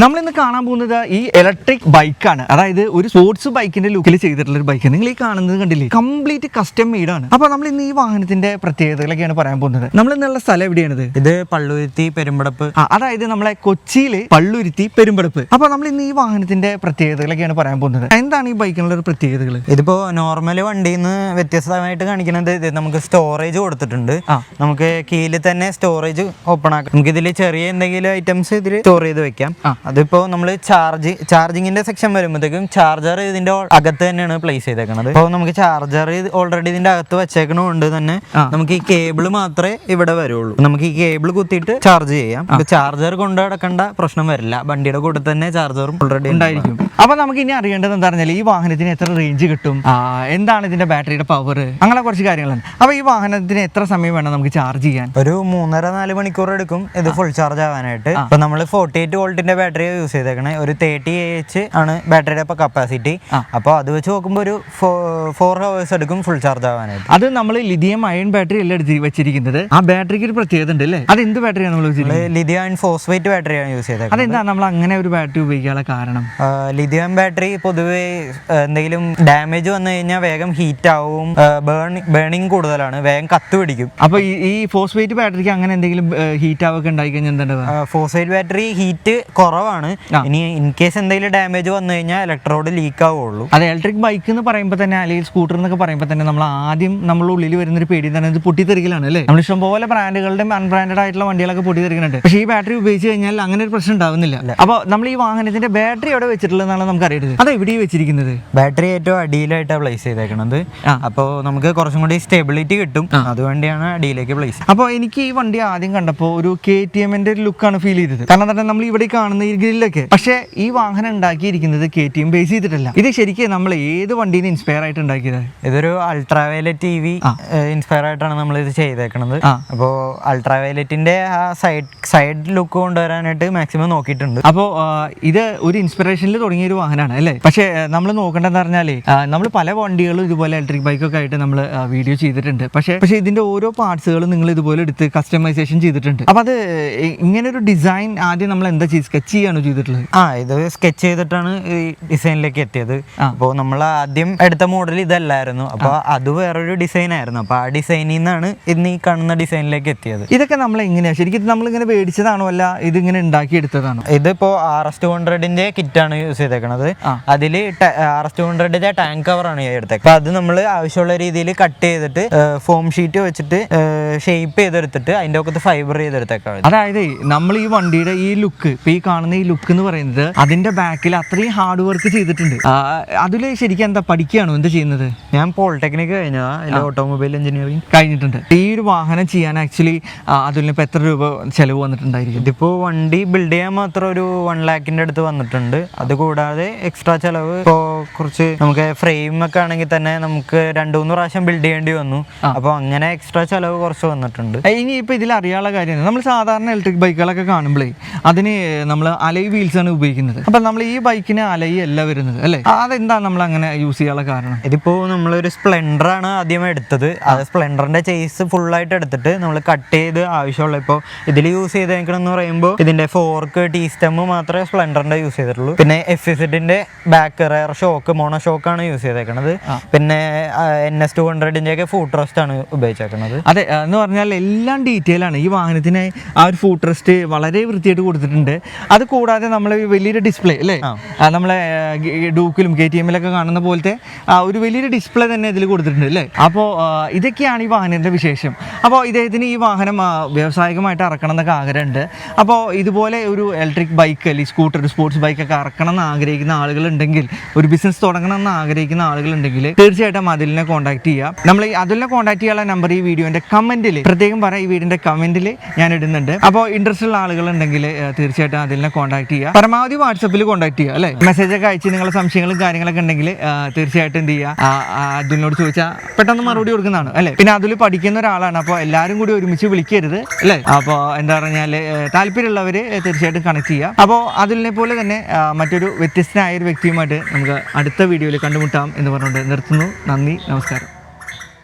നമ്മൾ ഇന്ന് കാണാൻ പോകുന്നത് ഈ ഇലക്ട്രിക് ബൈക്കാണ് അതായത് ഒരു സ്പോർട്സ് ബൈക്കിന്റെ ലുക്കിൽ ചെയ്തിട്ടുള്ള ഒരു ബൈക്ക് നിങ്ങൾ ഈ കാണുന്നത് കണ്ടില്ലേ? കംപ്ലീറ്റ് കസ്റ്റം മെയ്ഡ് ആണ്. അപ്പൊ നമ്മൾ ഇന്ന് ഈ വാഹനത്തിന്റെ പ്രത്യേകതകളൊക്കെയാണ് പറയാൻ പോകുന്നത്. നമ്മൾ ഇന്നുള്ള സ്ഥലം എവിടെയാണിത്? ഇത് പള്ളുരുത്തി പെരുമ്പടപ്പ്. അതായത് നമ്മളെ കൊച്ചിയിൽ പള്ളുരുത്തി പെരുമ്പടപ്പ്. അപ്പൊ നമ്മൾ ഇന്ന് ഈ വാഹനത്തിന്റെ പ്രത്യേകതകളൊക്കെയാണ് പറയാൻ പോകുന്നത്. എന്താണ് ഈ ബൈക്കിനുള്ള ഒരു പ്രത്യേകതകൾ ഇതിപ്പോ നോർമൽ വണ്ടിയിൽ നിന്ന് വ്യത്യസ്തമായിട്ട് കാണിക്കുന്നത് ഇത് നമുക്ക് സ്റ്റോറേജ് കൊടുത്തിട്ടുണ്ട്. നമുക്ക് കീഴിൽ തന്നെ സ്റ്റോറേജ് ഓപ്പൺ ആക്കാം. നമുക്ക് ഇതിൽ ചെറിയ എന്തെങ്കിലും ഐറ്റംസ് ഇതിൽ സ്റ്റോർ ചെയ്ത് വെക്കാം. അതിപ്പോ നമ്മൾ ചാർജ് ചാർജിങ്ങിന്റെ സെക്ഷൻ വരുമ്പോഴത്തേക്കും ചാർജർ ഇതിന്റെ അകത്ത് തന്നെയാണ് പ്ലേസ് ചെയ്തേക്കുന്നത് അപ്പോൾ നമുക്ക് ചാർജർ ഓൾറെഡി ഇതിന്റെ അകത്ത് വെച്ചേക്കണോണ്ട് തന്നെ നമുക്ക് ഈ കേബിൾ മാത്രമേ ഇവിടെ വരുള്ളൂ. നമുക്ക് ഈ കേബിൾ കുത്തിയിട്ട് ചാർജ് ചെയ്യാം. ചാർജർ കൊണ്ടു നടക്കേണ്ട പ്രശ്നം വരില്ല. വണ്ടിയുടെ കൂടെ തന്നെ ചാർജറും ഓൾറെഡി ഉണ്ടായിരിക്കും. അപ്പൊ നമുക്ക് ഇനി അറിയേണ്ടത് എന്താ പറഞ്ഞാൽ ഈ വാഹനത്തിന് എത്ര റേഞ്ച് കിട്ടും? എന്താണ് ഇതിന്റെ ബാറ്ററിയുടെ പവർ അങ്ങനെ കുറച്ച് കാര്യങ്ങളാണ്. അപ്പൊ ഈ വാഹനത്തിന് എത്ര സമയം വേണം നമുക്ക് ചാർജ് ചെയ്യാൻ? ഒരു മൂന്നര നാല് മണിക്കൂർ എടുക്കും ഇത് ഫുൾ ചാർജ് ആവാനായിട്ട്. അപ്പോൾ നമ്മൾ ഫോർട്ടി എയ്റ്റ് വോൾട്ടിന്റെ ബാറ്ററി യൂസ് ചെയ്തേക്കണേ. ഒരു തേർട്ടി എച്ച് ആണ് ബാറ്ററിയുടെ ഇപ്പോൾ കപ്പാസിറ്റി അപ്പോൾ അത് വെച്ച് നോക്കുമ്പോൾ ഒരു ഫോർ ഹവേഴ്സ് എടുക്കും ഫുൾ ചാർജ് ആവാനായിട്ട്. അത് നമ്മൾ ലിഥിയം അയൺ ബാറ്ററി അല്ല എടുത്ത് വെച്ചിരിക്കുന്നത്? ആ ബാറ്ററിക്ക് ഒരു പ്രത്യേകത ഉണ്ട് അല്ലേ? അത് എന്ത് ബാറ്ററിയാണ് നമ്മൾ വെച്ചിരിക്കുന്നത്? ലിഥിയം അയൺ ഫോസ്ഫേറ്റ് ബാറ്ററിയാണ് യൂസ് ചെയ്തത് അതെന്താ? നമ്മൾ അങ്ങനെ ഒരു ബാറ്ററി ഉപയോഗിക്കാനുള്ള കാരണം? ലിഥിയം ബാറ്ററി പൊതുവേ എന്തെങ്കിലും ഡാമേജ് വന്നു കഴിഞ്ഞാൽ വേഗം ഹീറ്റ് ആവും ബേണിംഗ് കൂടുതലാണ്. വേഗം കത്ത് പിടിക്കും. അപ്പൊ ഈ- ഫോസ്ഫേറ്റ് ബാറ്ററിക്ക് അങ്ങനെ എന്തെങ്കിലും ഹീറ്റ് ആവൊക്കെ ഉണ്ടായി കഴിഞ്ഞാൽ എന്താ ഫോസ്ഫേറ്റ് ബാറ്ററി ഹീറ്റ് കുറവാണ് ഇനി ഇൻ കേസ് എന്തെങ്കിലും ഡാമേജ് വന്നു കഴിഞ്ഞാൽ ഇലക്ട്രോഡ് ലീക്ക് ആവുള്ളൂ. അത് ഇലക്ട്രിക് ബൈക്ക് എന്ന് പറയുമ്പോൾ തന്നെ അല്ലെങ്കിൽ സ്കൂട്ടർ എന്നൊക്കെ പറയുമ്പോൾ തന്നെ നമ്മൾ ആദ്യം നമ്മൾ ഉള്ളിൽ വരുന്ന ഒരു പേടി തന്നെ ഇത് പൊട്ടിത്തെറിക്കലാണ് അല്ലേ? നമ്മൾ ഇഷ്ടംപോലെ ബ്രാൻഡുകളുടെ അൺബ്രാൻഡഡ് ആയിട്ടുള്ള വണ്ടികളൊക്കെ പൊട്ടിത്തെറിക്കുന്നുണ്ട്. പക്ഷേ ഈ ബാറ്ററി ഉപയോഗിച്ച് കഴിഞ്ഞാൽ അങ്ങനെ ഒരു പ്രശ്നം ഉണ്ടാവുന്നില്ല. അപ്പോൾ നമ്മൾ ഈ വാഹനത്തിന്റെ ബാറ്ററി എവിടെ വെച്ചിട്ടുള്ളതെന്നാണ് നമുക്ക് അറിയേണ്ടത് അത് എവിടെയാണ് വെച്ചിരിക്കുന്നത്? ബാറ്ററി ഏറ്റവും അടിയിലായിട്ടാണ് പ്ലേസ് ചെയ്തേക്കുന്നത്. അപ്പോൾ നമുക്ക് കുറച്ചും കൂടി സ്റ്റെബിലിറ്റി കിട്ടും. അതുവേണ്ടിയാണ് അടിയിലേക്ക് പ്ലേസ് അപ്പോൾ എനിക്ക് ഈ വണ്ടി ആദ്യം കണ്ടപ്പോൾ ഒരു കെ ടി എമ്മിന്റെ ഒരു ലുക്കാണ് ഫീൽ ചെയ്തത്. കാരണം എന്താ നമ്മൾ ഇവിടെ കാണുന്ന ഈ ഗ്രില്ലൊക്കെ. പക്ഷേ ഈ വാഹനം ഉണ്ടാക്കിയിരിക്കുന്നത് കെ ടി എം ബേസ് ചെയ്തിട്ടല്ല. ഇത് ശരിക്കും നമ്മൾ ഏത് വണ്ടിയിൽ നിന്ന് ഇൻസ്പയർ ആയിട്ട് ഉണ്ടാക്കിയത്? ഇതൊരു അൾട്രാവയലറ്റ് ടി വി ഇൻസ്പയർ ആയിട്ടാണ് നമ്മൾ ഇത് ചെയ്തേക്കുന്നത്. അപ്പോൾ അൾട്രാവയലറ്റിന്റെ ആ സൈഡ് സൈഡ് ലുക്ക് കൊണ്ടുവരാനായിട്ട് മാക്സിമം നോക്കിയിട്ടുണ്ട്. അപ്പോൾ ഇത് ഒരു ഇൻസ്പിറേഷനിൽ തുടങ്ങിയ ഒരു വാഹനമാണ് അല്ലേ? പക്ഷേ നമ്മൾ നോക്കേണ്ടതെന്ന് പറഞ്ഞാലേ നമ്മൾ പല വണ്ടികളും ഇതുപോലെ ഇലക്ട്രിക് ബൈക്കൊക്കെ ആയിട്ട് നമ്മൾ വീഡിയോ ചെയ്തിട്ടുണ്ട്. പക്ഷേ പക്ഷേ ഇതിന്റെ ഓരോ പാർട്സുകളും നിങ്ങൾ ഇതുപോലെ എടുത്ത് കസ്റ്റമൈസേഷൻ ചെയ്തിട്ടുണ്ട്. അപ്പോൾ അത് ഇങ്ങനെ ഒരു ഡിസൈൻ ആദ്യം നമ്മൾ എന്താ ചെയ്ത്? സ്കെച്ച് ചെയ്യാണോ ചെയ്തിട്ടുള്ളത്? ആ ഇത് സ്കെച്ച് ചെയ്തിട്ടാണ് ഈ ഡിസൈനിലേക്ക് എത്തിയത്. അപ്പോൾ നമ്മൾ ആദ്യം എടുത്ത മോഡൽ ഇതല്ലായിരുന്നു. അപ്പോൾ അത് വേറൊരു ഡിസൈൻ ആയിരുന്നു. അപ്പോൾ ആ ഡിസൈനിൽ നിന്നാണ് ഇന്ന് ഈ കാണുന്ന ഡിസൈനിലേക്ക് എത്തിയത്. ഇതൊക്കെ നമ്മൾ എങ്ങനെയാണ് ശരിക്കും നമ്മൾ ഇങ്ങനെ മേടിച്ചതാണോ അല്ല ഇതിങ്ങനെ ഉണ്ടാക്കിയെടുത്തതാണോ ഇതിപ്പോൾ ആർ എസ് ടു ഹൺഡ്രഡിന്റെ കിറ്റാണ് യൂസ് ചെയ്തേക്കണത്. ആ. അതിൽ ആർ എസ് ടു ഹൺഡ്രഡിന്റെ ടാങ്ക് കവറാണ് എടുത്തേക്കുന്നത് അപ്പൊ അത് നമ്മൾ ആവശ്യമുള്ള രീതിയിൽ കട്ട് ചെയ്തിട്ട് ഫോം ഷീറ്റ് വെച്ചിട്ട് ഷേപ്പ് ചെയ്തെടുത്തിട്ട് അതിന്റെ ഒക്കെ ഫൈബർ ചെയ്തെടുത്തേക്കാണ് അതായത് നമ്മൾ ഈ വണ്ടിയുടെ ഈ ലുക്ക് ഇപ്പൊ ഈ കാണുന്ന ഈ ലുക്ക് എന്ന് പറയുന്നത് അതിന്റെ ബാക്കിൽ അത്രയും ഹാർഡ് വർക്ക് ചെയ്തിട്ടുണ്ട്. അതിൽ ശരിക്കും എന്താ പഠിക്കുകയാണോ? എന്താ ചെയ്യുന്നത്? ഞാൻ പോളിടെക്നിക് കഴിഞ്ഞതാ അതിൽ ഓട്ടോമൊബൈൽ എഞ്ചിനീയറിംഗ് കഴിഞ്ഞിട്ടുണ്ട്. ഈ ഒരു വാഹനം ചെയ്യാൻ ആക്ച്വലി അതിൽ ഇപ്പൊ എത്ര രൂപ ചെലവ് വന്നിട്ടുണ്ടായിരിക്കും? ഇതിപ്പോ വണ്ടി ബിൽഡ് ചെയ്യാൻ മാത്രം ഒരു വൺ ലാക്കിന്റെ അടുത്ത് വന്നിട്ടുണ്ട്. അത് കൂടാതെ എക്സ്ട്രാ ചെലവ് ഇപ്പോ കുറച്ച് നമുക്ക് ഫ്രെയിം ഒക്കെ ആണെങ്കിൽ തന്നെ നമുക്ക് രണ്ടു മൂന്ന് പ്രാവശ്യം ബിൽഡ് ചെയ്യേണ്ടി വന്നു. അപ്പോൾ അങ്ങനെ എക്സ്ട്രാ ചെലവ് കുറച്ച് വന്നിട്ടുണ്ട്. ഇനി ഇപ്പൊ ഇതിൽ അറിയാനുള്ള കാര്യം നമ്മൾ സാധാരണ ഇലക്ട്രിക് ബൈക്കുകളൊക്കെ കാണുമ്പോഴേ അതിന് നമ്മൾ അലൈ വീൽസ് ആണ് ഉപയോഗിക്കുന്നത്. അപ്പൊ നമ്മൾ ഈ ബൈക്കിന് അലൈ അല്ല വരുന്നത് അല്ലേ? അതെന്താ നമ്മൾ അങ്ങനെ യൂസ് ചെയ്യാനുള്ള കാരണം? ഇതിപ്പോ നമ്മളൊരു സ്പ്ലെൻഡർ ആണ് ആദ്യം എടുത്തത്. അത് സ്പ്ലെൻഡറിന്റെ ചേസ് ഫുൾ ആയിട്ട് എടുത്തിട്ട് നമ്മൾ കട്ട് ചെയ്ത് ആവശ്യമുള്ള ഇപ്പോൾ ഇതിൽ യൂസ് ചെയ്തേക്കണം എന്ന് പറയുമ്പോൾ ഇതിന്റെ ഫോർക്ക് ടീ സ്റ്റെമ്മ് മാത്രമേ സ്പ്ലെൻഡറിന്റെ യൂസ് ചെയ്തിട്ടുള്ളൂ. പിന്നെ F ഇസിഡിന്റെ back rear shock mono shock ആണ് യൂസ് ചെയ്തേക്കണത്. പിന്നെ എൻ എസ് ടു ഹൺഡ്രഡിന്റെ ഒക്കെ ഫുഡ് റെസ്റ്റ് ആണ് ഉപയോഗിച്ചേക്കുന്നത് അതെ എന്ന് പറഞ്ഞാൽ എല്ലാം ഡീറ്റെയിൽ ആണ്. ഈ വാഹനത്തിന് ആ ഒരു ഫുഡ് റെസ്റ്റ് വളരെ വൃത്തിയായിട്ട് കൊടുത്തിട്ടുണ്ട്. അത് കൂടാതെ നമ്മൾ വലിയൊരു ഡിസ്പ്ലേ അല്ലേ? നമ്മളെ ഡൂക്കിലും കെ ടി എമ്മിലൊക്കെ കാണുന്ന പോലത്തെ ഒരു വലിയൊരു ഡിസ്പ്ലേ തന്നെ ഇതിൽ കൊടുത്തിട്ടുണ്ട് അല്ലേ? അപ്പോൾ ഇതൊക്കെയാണ് ഈ വാഹനത്തിന്റെ വിശേഷം. അപ്പോൾ ഇദ്ദേഹത്തിന് ഈ വാഹനം വ്യാവസായികമായിട്ട് ഇറക്കണം എന്നൊക്കെ ആഗ്രഹമുണ്ട്. അപ്പോൾ ഇതുപോലെ ഒരു ഇലക്ട്രിക് ബൈക്ക് അല്ലെങ്കിൽ സ്കൂട്ടർ സ്പോർട്സ് ബൈക്കൊക്കെ ഇറക്കണം എന്ന് ആഗ്രഹിക്കുന്ന ആളുകളുണ്ടെങ്കിൽ ഒരു ബിസിനസ് തുടങ്ങണം എന്ന് ആഗ്രഹിക്കുന്ന ആളുകളുണ്ടെങ്കിൽ തീർച്ചയായിട്ടും അതിലിനെ കോൺടാക്ട് ചെയ്യുക നമ്മൾ ഈ അതിലിനെ കോൺടാക്ട് ചെയ്യാനുള്ള നമ്പർ ഈ വീഡിയോന്റെ കമന്റിൽ പ്രത്യേകം പറയാം ഈ വീടിന്റെ കമന്റിൽ ഞാൻ ഇടുന്നുണ്ട്. അപ്പോൾ ഇൻട്രസ്റ്റ് ഉള്ള ആളുകളുണ്ടെങ്കിൽ തീർച്ചയായിട്ടും അതിലിനെ കോൺടാക്ട് ചെയ്യുക പരമാവധി വാട്സപ്പിൽ കോൺടാക്ട് ചെയ്യുക അല്ലേ? മെസ്സേജ് ഒക്കെ അയച്ച് നിങ്ങളുടെ സംശയങ്ങളും കാര്യങ്ങളൊക്കെ ഉണ്ടെങ്കിൽ തീർച്ചയായിട്ടും എന്ത് ചെയ്യുക അതിനോട് ചോദിച്ചാൽ പെട്ടെന്ന് മറുപടി കൊടുക്കുന്നതാണ് അല്ലേ? പിന്നെ അതിൽ പഠിക്കുന്ന ഒരാളാണ് അപ്പോൾ എല്ലാവരും കൂടി ഒരുമിച്ച് വിളിക്കരുത് അല്ലേ? അപ്പോൾ എന്താ പറഞ്ഞാൽ താല്പര്യമുള്ളവർ തീർച്ചയായിട്ടും കണക്ട് ചെയ്യുക അപ്പോൾ അതിനെ പോലെ തന്നെ മറ്റൊരു വ്യത്യസ്തനായ ഒരു വ്യക്തിയുമായിട്ട് നമുക്ക് അടുത്ത വീഡിയോയിൽ കണ്ടുമുട്ടാം എന്ന് പറഞ്ഞുകൊണ്ട് നിർത്തുന്നു. നന്ദി നമസ്കാരം.